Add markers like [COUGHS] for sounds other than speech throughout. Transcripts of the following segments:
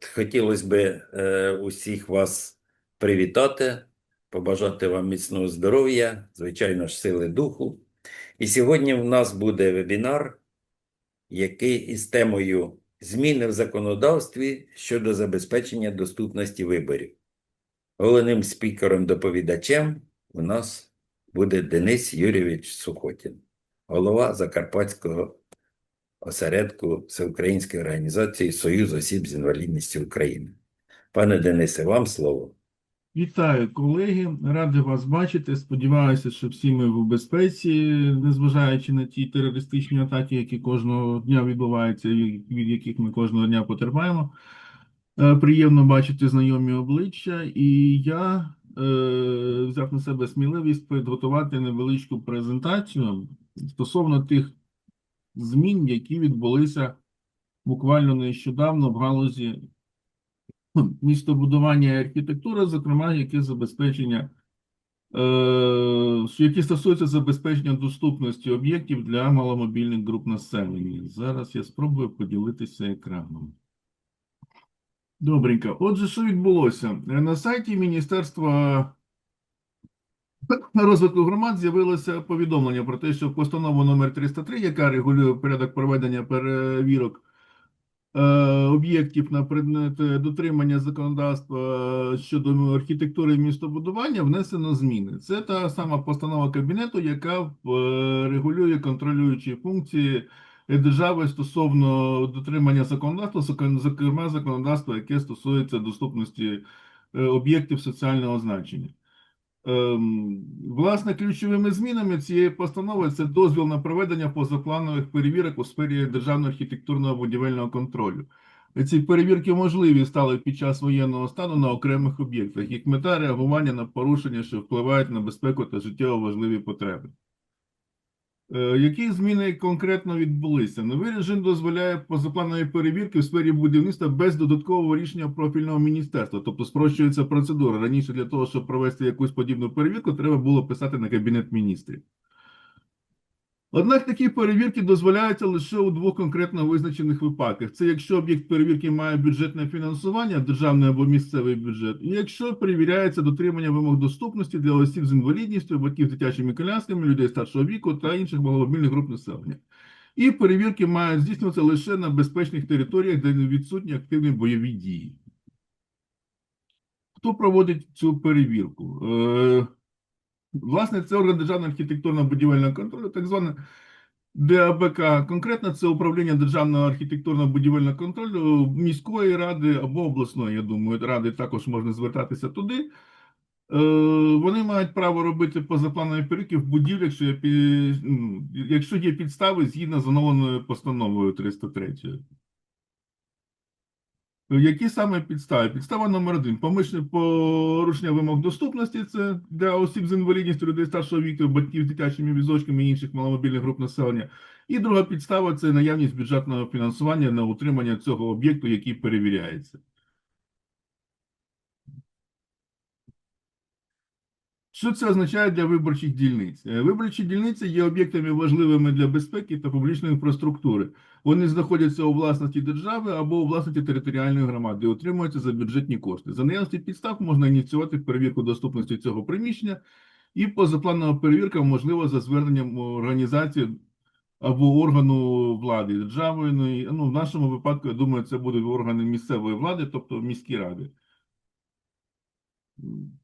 От хотілося б е, усіх вас привітати, побажати вам міцного здоров'я, звичайно ж, сили духу. І сьогодні в нас буде вебінар, який із темою Зміни в законодавстві щодо забезпечення доступності виборів. Головним спікером-доповідачем у нас буде Денис Юрійович Сухотін, голова Закарпатського осередку Всеукраїнської організації Союз осіб з інвалідністю України. Пане Денисе, вам слово. Вітаю, колеги. Радий вас бачити. Сподіваюся, що всі ми в безпеці, незважаючи на ті терористичні атаки, які кожного дня відбуваються, від яких ми кожного дня потерпаємо. Е, Приємно бачити знайомі обличчя, і я е, взяв на себе сміливість підготувати невеличку презентацію стосовно тих змін, які відбулися буквально нещодавно в галузі містобудування і архітектури, зокрема, які забезпечення, е, які стосуються забезпечення доступності об'єктів для маломобільних груп населення. Зараз я спробую поділитися екраном. Добренько. Отже, що відбулося? Е, На сайті Міністерства розвитку громад з'явилося повідомлення про те, що постанова номер 303, яка регулює порядок проведення перевірок е, об'єктів на предмет е, дотримання законодавства щодо архітектури містобудування, внесено зміни. Це та сама постанова Кабінету, яка е, регулює контролюючі функції держави стосовно дотримання законодавства, зокрема- законодавства, яке стосується доступності е, об'єктів соціального значення. Ем, Власне, ключовими змінами цієї постанови це дозвіл на проведення позапланових перевірок у сфері державного архітектурного будівельного контролю. Ці перевірки можливі стали під час воєнного стану на окремих об'єктах, як мета реагування на порушення, що впливають на безпеку та життєво важливі потреби. Е, Які зміни конкретно відбулися? Новий режим дозволяє позапланові перевірки в сфері будівництва без додаткового рішення профільного міністерства, тобто спрощується процедура. Раніше для того, щоб провести якусь подібну перевірку, треба було писати на кабінет міністрів. Однак такі перевірки дозволяються лише у двох конкретно визначених випадках: це якщо об'єкт перевірки має бюджетне фінансування, державний або місцевий бюджет, і якщо перевіряється дотримання вимог доступності для осіб з інвалідністю, батьків з дитячими колясками, людей старшого віку та інших маломобільних груп населення. І перевірки мають здійснюватися лише на безпечних територіях, де відсутні активні бойові дії. Хто проводить цю перевірку? Власне, це орган державного архітектурно-будівельного контролю, так зване ДАБК. Конкретно це управління державного архітектурно-будівельного контролю міської ради або обласної, я думаю, ради також можна звертатися туди. Е, Вони мають право робити позапланові перевірки в будівлях, якщо є, якщо є підстави згідно з оновленою постановою 303. Які саме підстави? Підстава номер один. Помишне порушення вимог доступності це для осіб з інвалідністю, людей старшого віку, батьків з дитячими візочками і інших маломобільних груп населення. І друга підстава це наявність бюджетного фінансування на утримання цього об'єкту, який перевіряється. Що це означає для виборчих дільниць? Е, Виборчі дільниці є об'єктами важливими для безпеки та публічної інфраструктури. Вони знаходяться у власності держави або у власності територіальної громади, і отримуються за бюджетні кошти. За наявності підстав можна ініціювати перевірку доступності цього приміщення, і позапланова перевірка можлива за зверненням організації або органу влади державної. Ну, ну, в нашому випадку, я думаю, це будуть органи місцевої влади, тобто міські ради.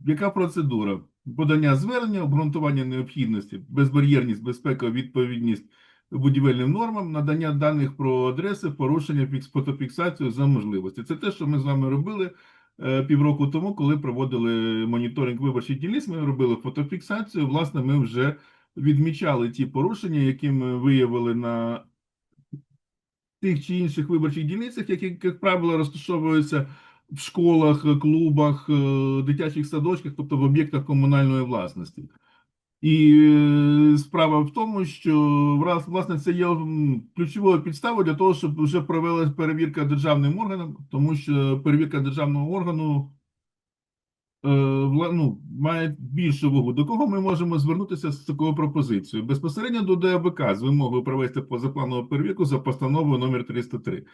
Яка процедура? Подання звернення, обґрунтування необхідності, безбар'єрність, безпека, відповідність будівельним нормам, надання даних про адреси, порушення фотофіксацію за можливості. Це те, що ми з вами робили е, півроку тому, коли проводили моніторинг виборчих дільниць. Ми робили фотофіксацію. Власне, ми вже відмічали ті порушення, які ми виявили на тих чи інших виборчих дільницях, які, як правило, розташовуються в школах, клубах, е, дитячих садочках, тобто в об'єктах комунальної власності. І е, справа в тому, що власне це є ключовою підставою для того, щоб вже провелась перевірка державним органом, тому що перевірка державного органу е, ну, має більшу вагу. До кого ми можемо звернутися з такою пропозицією? Безпосередньо до ДАБК з вимогою провести позапланову перевірку за постановою номер 303.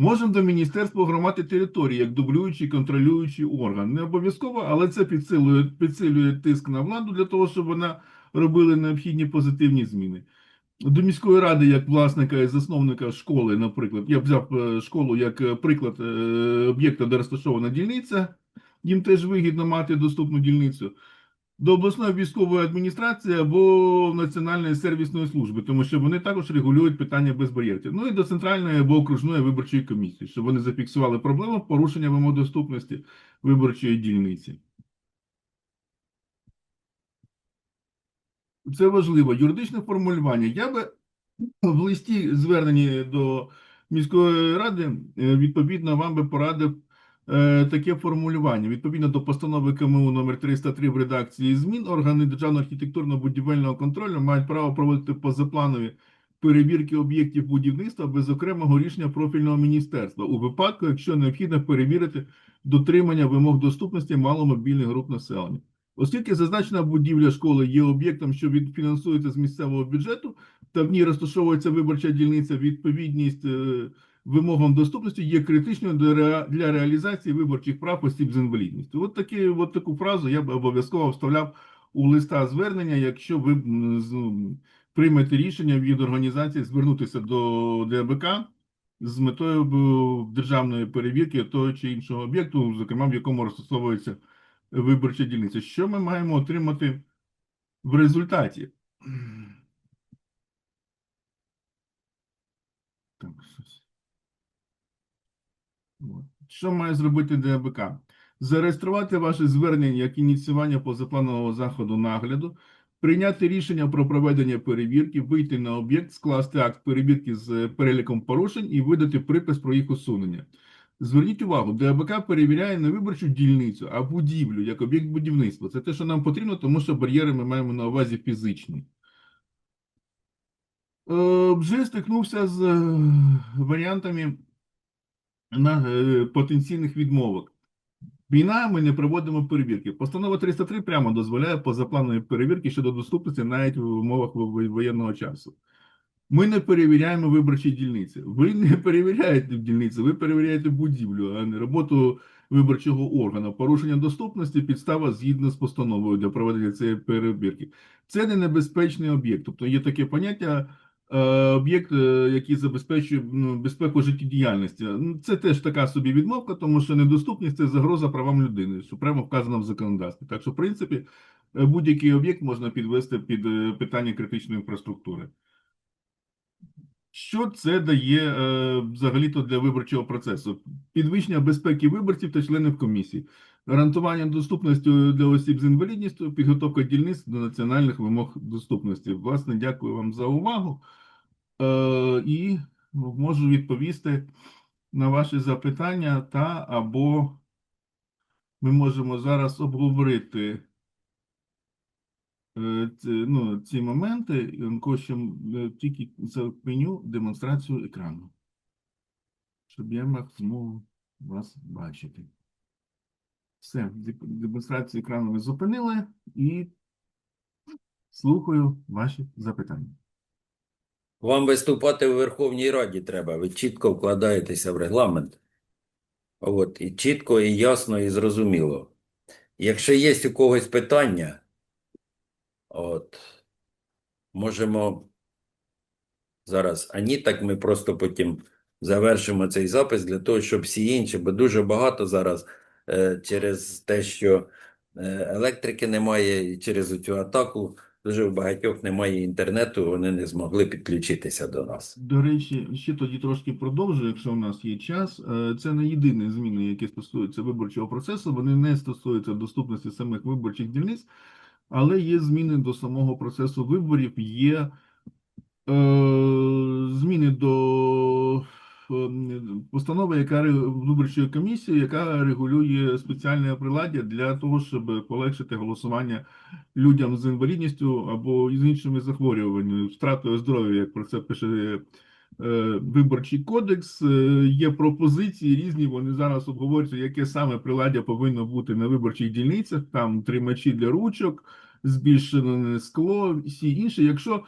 Можемо до Міністерства громади території як дублюючий контролюючий орган. Не обов'язково, але це підсилює, підсилює тиск на владу для того, щоб вона робила необхідні позитивні зміни. До міської ради, як власника і засновника школи, наприклад, я взяв е, школу як е, приклад е, об'єкта, де розташована дільниця, їм теж вигідно мати доступну дільницю. До обласної військової адміністрації або Національної сервісної служби, тому що вони також регулюють питання безбар'єрності. Ну і до центральної або окружної виборчої комісії, щоб вони зафіксували проблему порушення вимог доступності виборчої дільниці. Це важливо. Юридичне формулювання. Я би в листі зверненні до міської ради е, відповідно вам би порадив таке формулювання. Відповідно до постанови КМУ номер 303 в редакції змін органи державного архітектурно-будівельного контролю мають право проводити позапланові перевірки об'єктів будівництва без окремого рішення профільного міністерства у випадку, якщо необхідно перевірити дотримання вимог доступності маломобільних груп населення. Оскільки зазначена будівля школи є об'єктом, що фінансується з місцевого бюджету, та в ній розташовується виборча дільниця, відповідність е, вимогам доступності є критичною для реалізації виборчих прав осіб з інвалідністю. От, такі, от таку фразу я б обов'язково вставляв у листа звернення, якщо ви приймете рішення від організації звернутися до ДБК з метою державної перевірки того чи іншого об'єкту, зокрема в якому розташовується виборча дільниця. Що ми маємо отримати в результаті? Так, щось. Що має зробити ДБК? Зареєструвати ваше звернення як ініціювання позапланового заходу нагляду, прийняти рішення про проведення перевірки, вийти на об'єкт, скласти акт перевірки з переліком порушень і видати припис про їх усунення. Зверніть увагу, ДБК перевіряє не виборчу дільницю, а будівлю як об'єкт будівництва. Це те, що нам потрібно, тому що бар'єри ми маємо на увазі фізичні. Е, Вже стикнувся з е, варіантами на е, потенційних відмовок. Війна, ми не проводимо перевірки. Постанова 303 прямо дозволяє позапланові перевірки щодо доступності навіть в умовах воєнного часу. Ми не перевіряємо виборчі дільниці. Ви не перевіряєте дільниці, ви перевіряєте будівлю, а не роботу виборчого органу. Порушення доступності підстава згідно з постановою для проведення цієї перевірки. Це не небезпечний об'єкт. Тобто є таке поняття об'єкт, е, який забезпечує ну, безпеку життєдіяльності. Ну, Це теж така собі відмовка, тому що недоступність це загроза правам людини, що прямо вказано в законодавстві. Так що, в принципі, е, будь-який об'єкт можна підвести під е, питання критичної інфраструктури. Що це дає е, взагалі-то для виборчого процесу? Підвищення безпеки виборців та членів комісії, гарантування доступності для осіб з інвалідністю, підготовка дільниць до національних вимог доступності. Власне, дякую вам за увагу е, і можу відповісти на ваші запитання та або ми можемо зараз обговорити е, ці, ну, ці моменти, кощем тільки зупиню демонстрацію екрану, щоб я мав змогу вас бачити. Все, демонстрацію екрану ми зупинили і слухаю ваші запитання. Вам виступати у Верховній Раді треба. Ви чітко вкладаєтеся в регламент. От, і чітко, і ясно, і зрозуміло. Якщо є у когось питання, от, можемо зараз, а ні, так ми просто потім завершимо цей запис для того, щоб всі інші, бо дуже багато зараз через те, що е, електрики немає, і через цю атаку дуже в багатьох немає інтернету, вони не змогли підключитися до нас. До речі, ще тоді трошки продовжу, якщо у нас є час. Е, Це не єдині зміни, які стосуються виборчого процесу. Вони не стосуються доступності самих виборчих дільниць, але є зміни до самого процесу виборів. Є е, зміни до е, постанови, яка виборчої комісії, яка регулює спеціальне приладдя для того, щоб полегшити голосування людям з інвалідністю або з іншими захворюваннями, втратою здоров'я, як про це пише е, Виборчий кодекс. Е, Є пропозиції різні, вони зараз обговорюються, яке саме приладдя повинно бути на виборчих дільницях, там тримачі для ручок, збільшене скло, всі інші. Якщо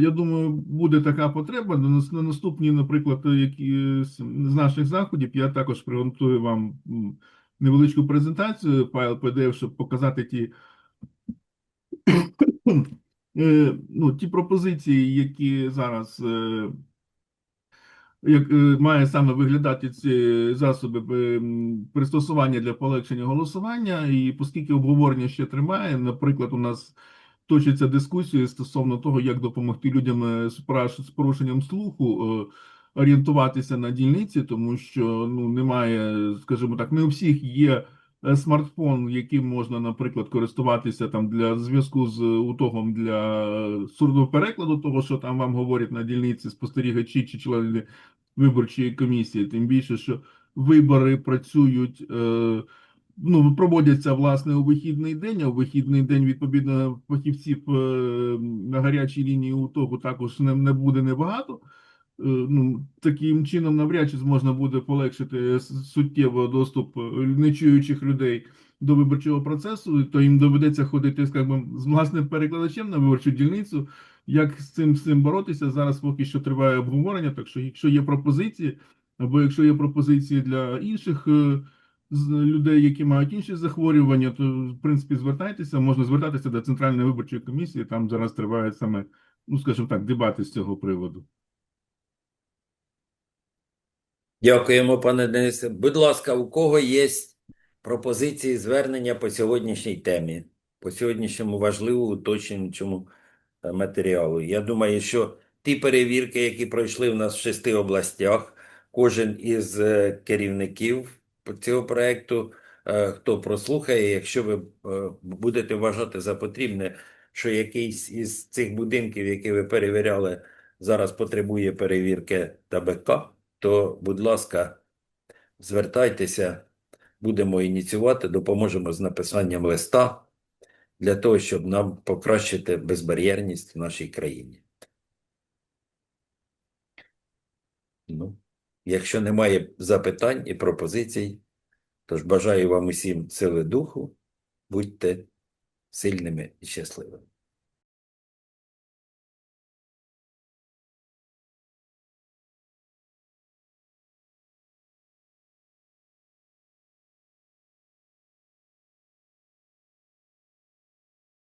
Я думаю, буде така потреба. На нас- на наступні, наприклад, які з наших заходів я також приготую вам невеличку презентацію, файл PDF, щоб показати ті, [COUGHS] е, ну, ті пропозиції, які зараз е, як е, має саме виглядати ці засоби е, пристосування для полегшення голосування, і оскільки обговорення ще триває, наприклад, у нас точаться дискусії стосовно того, як допомогти людям е, з порушенням слуху е, орієнтуватися на дільниці, тому що ну немає, скажімо так, не у всіх є е, смартфон, яким можна, наприклад, користуватися там для зв'язку з утогом для сурдоперекладу, того, що там вам говорять на дільниці спостерігачі чи члени виборчої комісії, тим більше, що вибори працюють, ну, проводяться власне у вихідний день, а у вихідний день, відповідно, фахівців е, на гарячій лінії УТОГу також не, не буде небагато. Е, Ну, таким чином навряд чи можна буде полегшити суттєво доступ е, нечуючих людей до виборчого процесу, то їм доведеться ходити скажімо, з власним перекладачем на виборчу дільницю. Як з цим з цим боротися? Зараз поки що триває обговорення. Так що, якщо є пропозиції, або якщо є пропозиції для інших людей, які мають інші захворювання, то в принципі звертайтеся, можна звертатися до Центральної виборчої комісії. Там зараз тривають саме, ну скажімо так, дебати з цього приводу. Дякуємо, пане Денисе. Будь ласка, у кого є пропозиції звернення по сьогоднішній темі, по сьогоднішньому важливому уточнюючому е, матеріалу? Я думаю, що ті перевірки, які пройшли в нас в шести областях, кожен із е, керівників цього проекту, е, хто прослухає, якщо ви е, будете вважати за потрібне, що якийсь із цих будинків, які ви перевіряли, зараз потребує перевірки ТБК, то, будь ласка, звертайтеся, будемо ініціювати, допоможемо з написанням листа для того, щоб нам покращити безбар'єрність в нашій країні. Ну, якщо немає запитань і пропозицій, то ж бажаю вам усім сили духу, будьте сильними і щасливими.